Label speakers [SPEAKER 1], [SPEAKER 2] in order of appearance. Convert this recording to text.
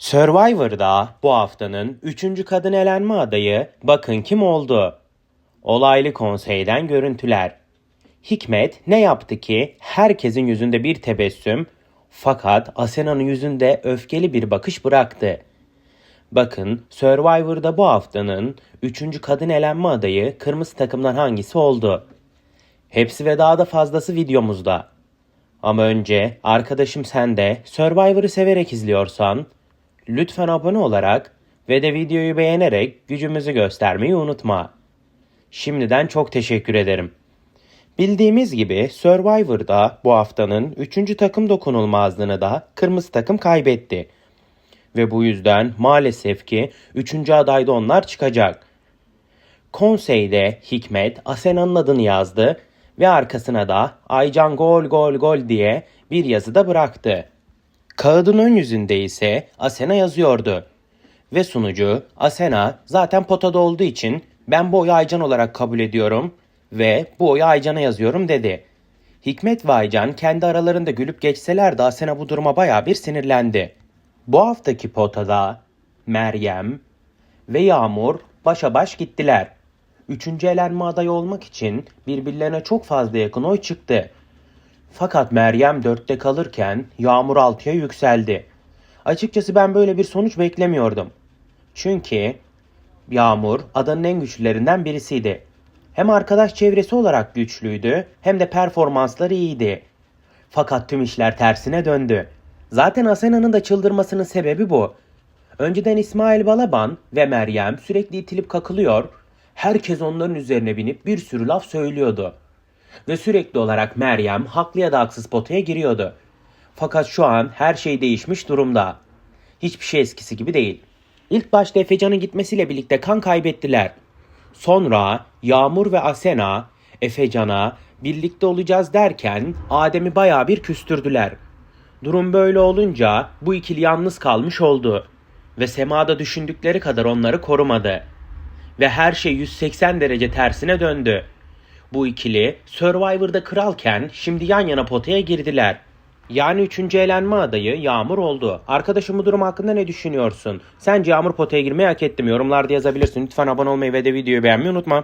[SPEAKER 1] Survivor'da bu haftanın 3. kadın elenme adayı bakın kim oldu? Olaylı konseyden görüntüler. Hikmet ne yaptı ki herkesin yüzünde bir tebessüm fakat Asena'nın yüzünde öfkeli bir bakış bıraktı. Bakın Survivor'da bu haftanın 3. kadın elenme adayı kırmızı takımdan hangisi oldu? Hepsi ve daha da fazlası videomuzda. Ama önce arkadaşım sen de Survivor'ı severek izliyorsan lütfen abone olarak ve de videoyu beğenerek gücümüzü göstermeyi unutma. Şimdiden çok teşekkür ederim. Bildiğimiz gibi Survivor'da bu haftanın 3. takım dokunulmazlığını da kırmızı takım kaybetti. Ve bu yüzden maalesef ki 3. adayda onlar çıkacak. Konseyde Hikmet Asena'nın adını yazdı ve arkasına da Aycan gol gol gol diye bir yazı da bıraktı. Kağıdın ön yüzünde ise Asena yazıyordu. Ve sunucu Asena zaten potada olduğu için ben bu oyu Aycan olarak kabul ediyorum ve bu oyu Aycan'a yazıyorum dedi. Hikmet ve Aycan kendi aralarında gülüp geçseler de Asena bu duruma baya bir sinirlendi. Bu haftaki potada Meryem ve Yağmur başa baş gittiler. Üçüncü elenme adayı olmak için birbirlerine çok fazla yakın oy çıktı. Fakat Meryem dörtte kalırken Yağmur altıya yükseldi. Açıkçası ben böyle bir sonuç beklemiyordum. Çünkü Yağmur adanın en güçlülerinden birisiydi. Hem arkadaş çevresi olarak güçlüydü hem de performansları iyiydi. Fakat tüm işler tersine döndü. Zaten Asena'nın da çıldırmasının sebebi bu. Önceden İsmail Balaban ve Meryem sürekli itilip kakılıyor, herkes onların üzerine binip bir sürü laf söylüyordu. Ve sürekli olarak Meryem haklı ya da haksız potaya giriyordu. Fakat şu an her şey değişmiş durumda. Hiçbir şey eskisi gibi değil. İlk başta Efecan'ın gitmesiyle birlikte kan kaybettiler. Sonra Yağmur ve Asena Efecan'a birlikte olacağız derken Adem'i bayağı bir küstürdüler. Durum böyle olunca bu ikili yalnız kalmış oldu. Ve Sema'da düşündükleri kadar onları korumadı. Ve her şey 180 derece tersine döndü. Bu ikili Survivor'da kralken şimdi yan yana potaya girdiler. Yani üçüncü elenme adayı Yağmur oldu. Arkadaşım bu durum hakkında ne düşünüyorsun? Sence Yağmur potaya girmeyi hak etti mi? Yorumlarda yazabilirsin. Lütfen abone olmayı ve de videoyu beğenmeyi unutma.